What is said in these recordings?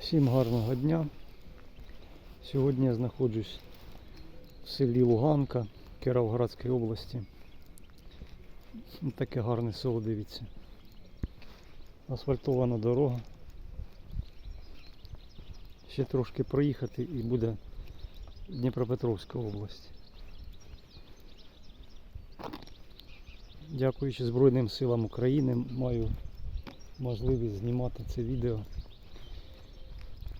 Всім гарного дня. Сьогодні я знаходжусь в селі Луганка Кіровоградської області. Таке гарне село, дивіться. Асфальтована дорога. Ще трошки проїхати і буде Дніпропетровська область. Дякуючи Збройним силам України, маю можливість знімати це відео.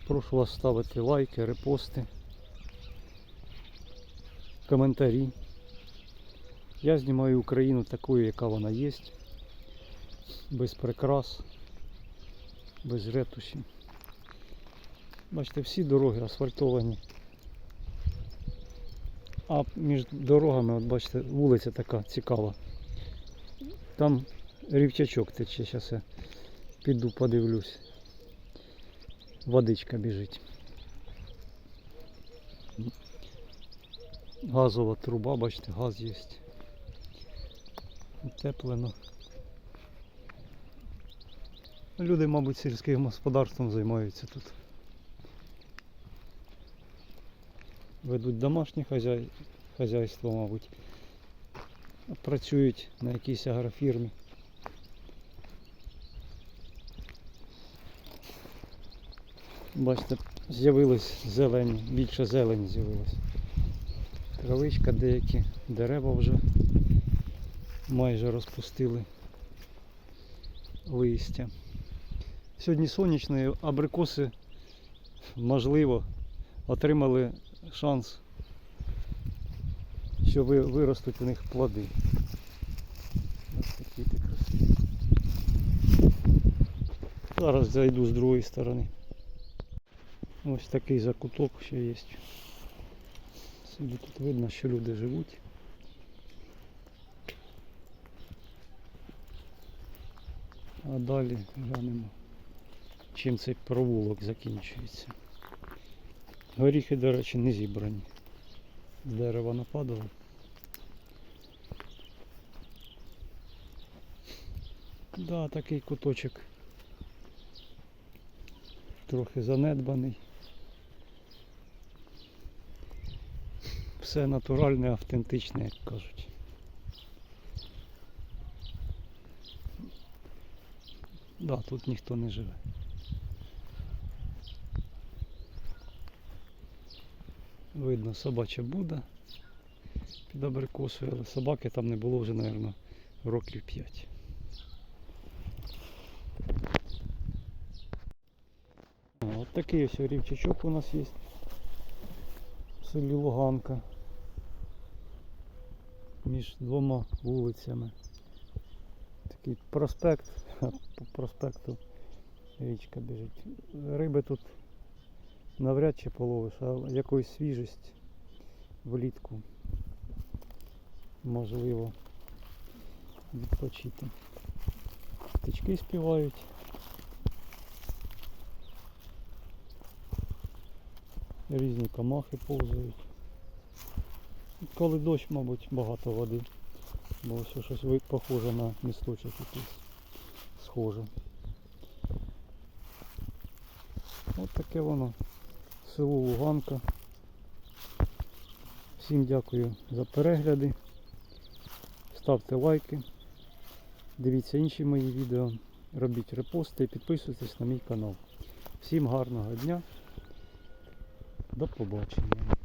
Прошу вас ставити лайки, репости, коментарі. Я знімаю Україну такою, яка вона є, без прикрас, без ретуші. Бачите, всі дороги асфальтовані. А між дорогами, от бачите, вулиця така цікава. Там рівчачок тече, зараз я піду подивлюсь. Водичка біжить. Газова труба, бачите, газ є. Утеплено. Люди, мабуть, сільським господарством займаються тут. Ведуть домашнє хазяй... хазяйство, мабуть. Працюють на якійсь агрофірмі. Бачите, з'явилось зелені, більше зелені з'явилось. Травичка, деякі дерева вже майже розпустили листя. Сьогодні сонячно, абрикоси, можливо, отримали шанс, що ви- виростуть у них плоди. Ось такі красиві. Зараз зайду з другої сторони. Ось такий закуток ще є. Собі тут видно, що люди живуть. А далі глянемо, чим цей провулок закінчується. Горіхи, до речі, не зібрані. З дерева нападало. Да, такий куточок трохи занедбаний. Все натуральне, автентичне, як кажуть. Да, тут ніхто не живе. Видно собача буда під абрикосою, але собаки там не було вже, мабуть, років 5. От такий ось рівчачок у нас є в селі Луганка між двома вулицями. Такий проспект, по проспекту річка біжить. Риби тут навряд чи половиш, а якоюсь свіжість влітку можливо відпочити. Птички співають. Різні комахи повзають. Коли дощ, мабуть, багато води. Бо ось щось похоже на місточок якийсь. Схоже. От таке воно. Село Луганка. Всім дякую за перегляди. Ставте лайки. Дивіться інші мої відео. Робіть репости і підписуйтесь на мій канал. Всім гарного дня. До побачення.